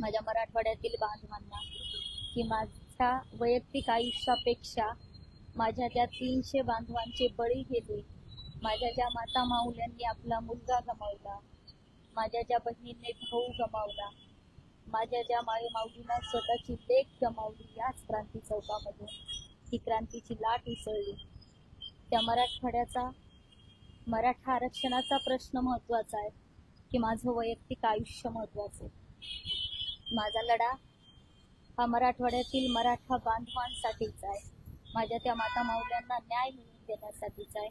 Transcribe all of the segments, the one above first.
माझ्या मराठवाड्यातील बांधवांना की माझ्या वैयक्तिक आयुष्यापेक्षा माझ्या ज्या तीनशे बांधवांचे बळी गेले माझ्या ज्या माता माऊल्यांनी आपला मुलगा गमावला माझ्या ज्या बहिणींनी भाऊ गमावला माझ्या ज्या माई माऊलीनं स्वतःची लेख गमावली याच क्रांती चौकामध्ये ही क्रांतीची लाट उसळली. त्या मराठवाड्याचा मराठा आरक्षणाचा प्रश्न महत्त्वाचा आहे की माझं वैयक्तिक आयुष्य महत्वाचं आहे. माझा लढा हा मराठवाड्यातील मराठा बांधवांसाठीचा आहे. माझ्या त्या माता माऊल्यांना न्याय मिळवून देण्यासाठीच आहे.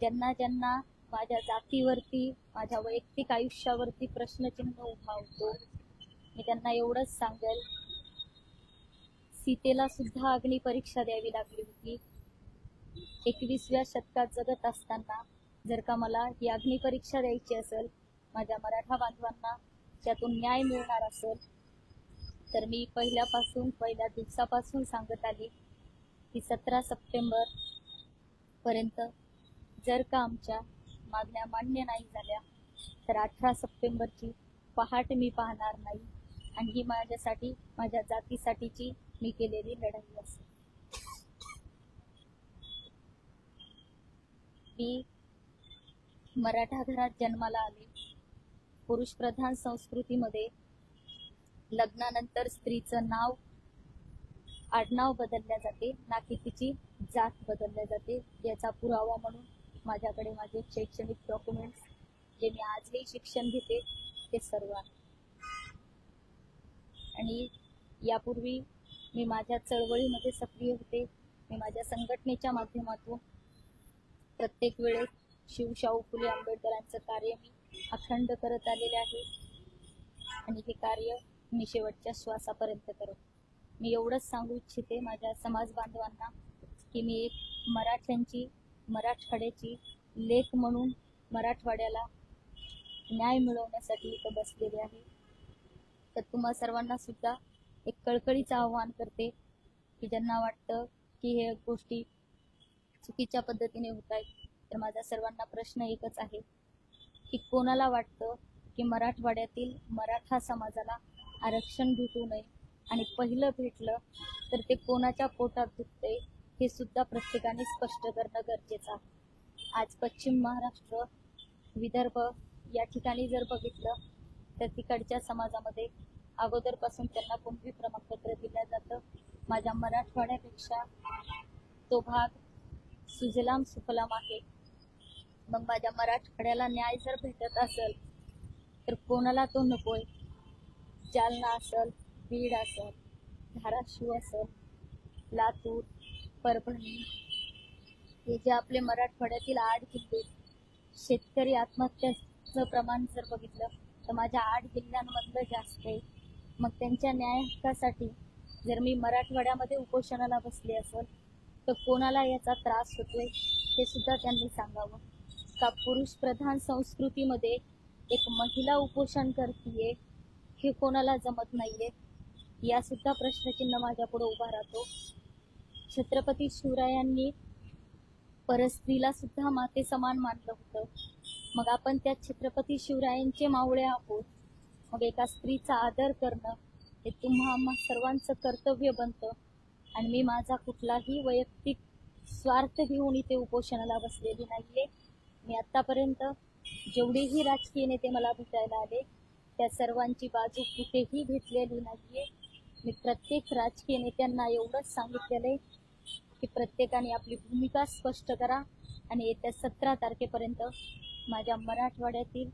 ज्यांना ज्यांना माझ्या जातीवरती माझ्या वैयक्तिक आयुष्यावरती प्रश्नचिन्ह उभा होतो मी त्यांना एवढंच सांगेल. सीतेला सुद्धा अग्निपरीक्षा द्यावी लागली होती. एकवीसव्या शतकात जगत असताना जर का मला ही अग्निपरीक्षा द्यायची असेल माझ्या मराठा बांधवांना ज्यातून न्याय मिळणार असेल तर मी पहिल्यापासून पहिल्या दिवसापासून सांगत आले की सतरा सप्टेंबर पर्यंत जर का आमच्या मागण्या मान्य नाही झाल्या तर अठरा सप्टेंबरची पहाट मी पाहणार नाही आणि ही माझ्यासाठी माझ्या जातीसाठीची मी केलेली लढाई असेल. मी मराठा घरात जन्माला आले. पुरुष प्रधान संस्कृतीमध्ये लग्नानंतर स्त्रीचं नाव आडनाव बदलल्या जाते. ना की तिची जात बदलल्या जाते. याचा पुरावा म्हणून माझ्याकडे माझे शैक्षणिक डॉक्युमेंट्स जे मी आजही शिक्षण घेते ते सर्व आहे. आणि यापूर्वी मी माझ्या चळवळीमध्ये सक्रिय होते. मी माझ्या संघटनेच्या माध्यमातून प्रत्येक वेळेस शिवशाहू फुले आंबेडकरांचं कार्य मी अखंड करत आलेले आहे. आणि हे कार्य मी शेवटच्या श्वासापर्यंत करत मी एवढंच सांगू इच्छिते माझ्या समाज बांधवांना की मी एक मराठ्यांची मराठवाड्याची लेख म्हणून मराठवाड्याला न्याय मिळवण्यासाठी इथं बसलेले आहे. तर तुम्हा सर्वांना सुद्धा एक कळकळीचं आव्हान करते की ज्यांना वाटतं की हे गोष्टी चुकीच्या पद्धतीने होत आहेत तर माझा सर्वांना प्रश्न एकच आहे. की कोणाला वाटतं की मराठवाड्यातील मराठा समाजाला आरक्षण भेटू नये आणि पहिलं भेटलं तर ते कोणाच्या पोटात दुखते हे सुद्धा प्रत्येकाने स्पष्ट करणं गरजेचं आहे. आज पश्चिम महाराष्ट्र विदर्भ या ठिकाणी जर बघितलं तर तिकडच्या समाजामध्ये अगोदरपासून त्यांना कुणबी प्रमाणपत्र दिलं जातं? माझ्या मराठवाड्यापेक्षा तो भाग सुजलाम सुफलाम आहे. मग माझ्या मराठवाड्याला न्याय जर भेटत असेल तर कोणाला तो नकोय? जालना असेल बीड असेल धाराशिव असेल लातूर परभणी. हे जे आपले मराठवाड्यातील आठ जिल्हे शेतकरी आत्महत्याचं प्रमाण जर बघितलं तर माझ्या आठ जिल्ह्यांमधलं जास्त आहे. मग त्यांच्या न्याय हक्कासाठी जर मी मराठवाड्यामध्ये उपोषणाला बसले असेल तर कोणाला याचा त्रास होतोय हे सुद्धा त्यांनी सांगावं. एका पुरुष प्रधान संस्कृतीमध्ये एक महिला उपोषण करतीये हे कोणाला जमत नाहीये? या सुद्धा प्रश्नचिन्ह माझ्या पुढे उभा राहतो. छत्रपती शिवरायांनी परस्त्रीला सुद्धा माते समान मानलं होतं. मग आपण त्या छत्रपती शिवरायांचे मावळे आहोत. मग एका स्त्रीचा आदर करणं हे तुम्हा सर्वांचं कर्तव्य बनतं. आणि मी माझा कुठलाही वैयक्तिक स्वार्थ घेऊन इथे उपोषणाला बसलेली नाहीये. मी आतापर्यंत जेवढेही राजकीय नेते मला भेटायला आले त्या सर्वांची बाजू कुठेही घेतलेली नाहीये. मी प्रत्येक राजकीय नेत्यांना एवढंच सांगितलेलं आहे की प्रत्येकाने आपली भूमिका स्पष्ट करा आणि येत्या सतरा तारखेपर्यंत माझ्या मराठवाड्यातील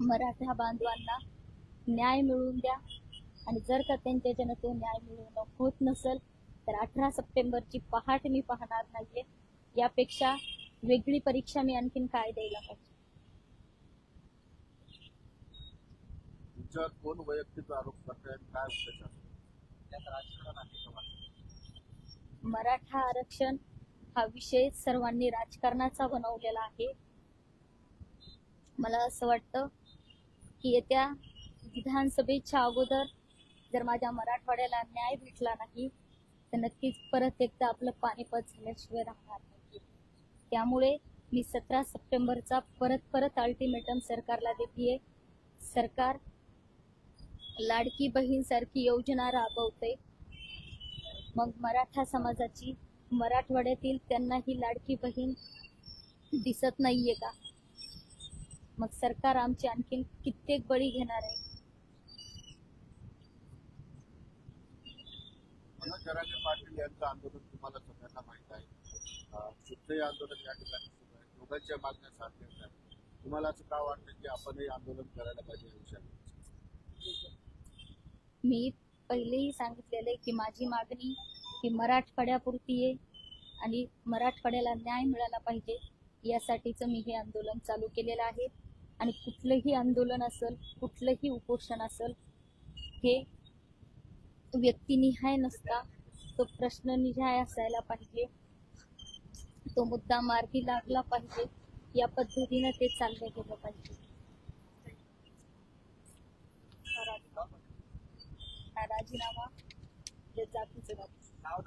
मराठा बांधवांना न्याय मिळवून द्या. आणि जर का त्यांच्या तो न्याय मिळवणं होत नसेल तर अठरा सप्टेंबरची पहाट मी पाहणार नाहीये. यापेक्षा वेगळी परीक्षा मी आणखीन काय द्यायला पाहिजे? तुमच्यावर कोण वैयक्तिक आरोप करताय आणि काय उद्देश आहे त्यात राजकारण आहे का वाटतं? मराठा आरक्षण हा विषय सर्वांनी राजकारणाचा बनवलेला आहे. मला असं वाटतं की येत्या विधानसभेच्या अगोदर जर माझ्या मराठवाड्याला न्याय भेटला नाही तर नक्कीच परत एकदा आपलं पाणीपत झाल्याशिवाय राहणार नाही. त्यामुळे मी सतरा सप्टेंबरचा परत परत अल्टिमेटम सरकारला देते सरकार लाडकी बहीण सारखी योजना राबवते. मग मराठा समाजाची मराठवाड्यातील त्यांना ही लाडकी बहीण दिसत नाहीये का? मग सरकार आमची आणखीन कित्येक बळी घेणार आहे? पाटील यांचं आंदोलन तुम्हाला आहे आपलंही आंदोलन या ठिकाणी सुरू आहे? दोघांच्या मागण्या साध्य होत आहेत तुम्हाला असं का वाटतं की आपणही आंदोलन करायला पाहिजे या विषयावर? मी पहिलेही सांगितलेलं आहे की माझी मागणी ही मराठवाड्यापुरती आहे आणि मराठवाड्याला न्याय मिळाला पाहिजे. यासाठीचं मी हे आंदोलन चालू केलेलं आहे. आणि कुठलंही आंदोलन असेल कुठलंही उपोषण असेल हे व्यक्तिनिहाय नसता तो प्रश्ननिहाय असायला पाहिजे. तो मुद्दा मार्गी लागला पाहिजे. या पद्धतीनं ते चाललं गेलं पाहिजे. राजीनामा जातीचं नाव.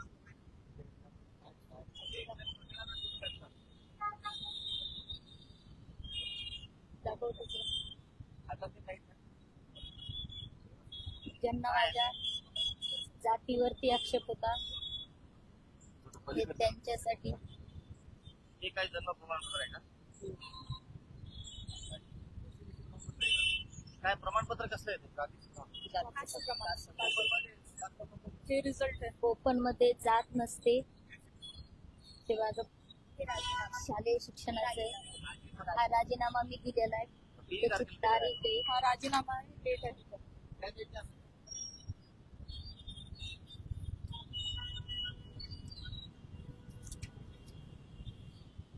ज्यांना माझ्या जातीवरती आक्षेप होता त्यांच्यासाठी हे काय जन्म प्रमाणपत्र आहे का? काय प्रमाणपत्र कसं आहे ते? रिझल्ट ओपनमध्ये जात नसते. ते माझं शालेय शिक्षणाचं हा राजीनामा मी दिलेला आहे. त्याची तारीख आहे. हा राजीनामा डेट आहे. हा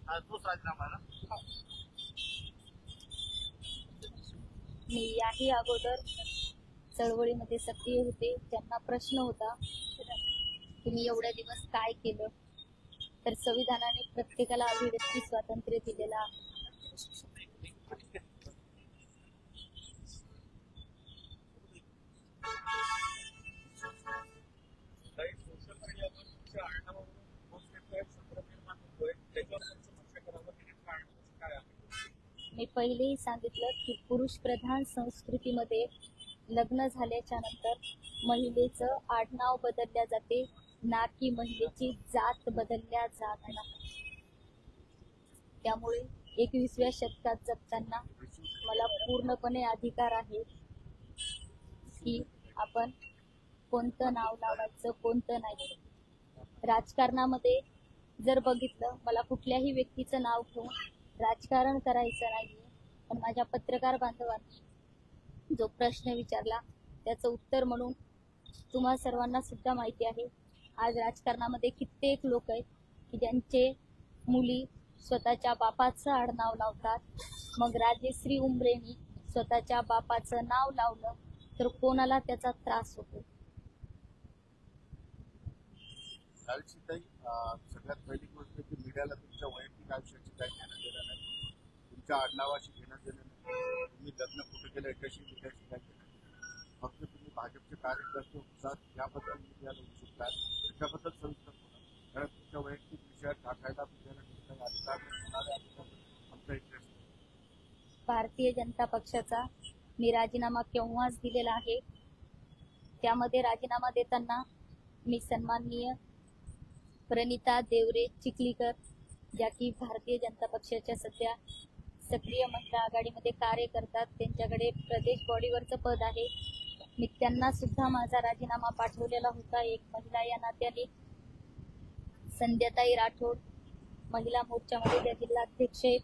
तोच राजीनामा आहे ना. मी याही अगोदर चळवळीमध्ये सक्रिय होते. त्यांना प्रश्न होता की मी एवढ्या दिवस काय केलं? तर संविधानाने प्रत्येकाला अभिव्यक्ती स्वातंत्र्य दिलेलं आहे. काही सोशल मीडियावर तुमच्या आडनावावरून पोस्ट येतोय संदर्भ निर्माण होतोय त्याच्यावर तुमचं भाष्य करावं की नेमकं आडनाव काय आहे मी पहिलेही सांगितलं की पुरुष प्रधान संस्कृतीमध्ये लग्न झाल्याच्यानंतर महिलेचं आडनाव बदलल्या जाते ना की महिलेची जात बदलल्या जात नाही. त्यामुळे एकविसव्या शतकात जगताना मला पूर्णपणे अधिकार आहे की आपण कोणतं नाव लावायचं कोणतं नाही. राजकारणामध्ये जर बघितलं मला कुठल्याही व्यक्तीचं नाव घेऊन राजकारण करायचं नाही पण माझ्या पत्रकार बांधवांनी जो प्रश्न विचारला त्याचं उत्तर म्हणून तुम्हा सर्वांना सुद्धा माहिती आहे. आज राजकारणामध्ये कित्येक लोक आहेत की ज्यांचे मुली स्वतःच्या बापाचं आडनाव लावतात मग राजेश्री उमरेनी स्वतःच्या बापाचं नाव लावलं तर कोणाला त्याचा त्रास होतो? लालशीताई अं, सगळ्यात पहिली गोष्ट की मीडियाला तुमच्या वैयक्तिक आयुष्याची काही घेणं देणं नाही. तुमच्या आडनावाशी घेणं देणं नाही. तुम्ही लग्न कुठे केलं याच्याशी मीडियाशी काही घेणं फक्त तुम्ही भाजपचे कार्यकर्ते होतात याबद्दल मीडियाला उत्सुकता आहे. त्याच्याबद्दल सविस्तर बोला. कारण तुमच्या वैयक्तिक विषयात टाकायला मीडियाला काही अधिकार नाही आमचा इंटरेस्ट भारतीय जनता पक्षाचा मी राजीनामा केव्हाच दिलेला आहे त्यामध्ये राजीनामा देताना मी सन्माननीय प्रणिता देवरे चिखलीकर ज्या की भारतीय जनता पक्षाच्या सध्या सक्रिय महिला आघाडीमध्ये कार्य करतात. त्यांच्याकडे प्रदेश बॉडीवरचं पद आहे. मी त्यांना सुद्धा माझा राजीनामा पाठवलेला होता. एक महिला या नात्याने संध्याताई राठोड महिला मोर्चामध्ये त्या जिल्हाध्यक्ष आहेत.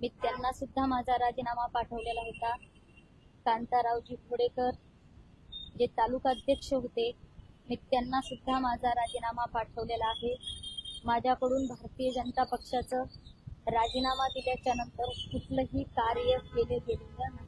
मी त्यांना सुद्धा माझा राजीनामा पाठवलेला होता. कांतारावजी घोडेकर जे तालुका अध्यक्ष होते मी त्यांना सुद्धा माझा राजीनामा पाठवलेला आहे. माझ्याकडून भारतीय जनता पक्षाचं राजीनामा दिल्याच्या नंतर कुठलंही कार्य केले गेलेलं नाही.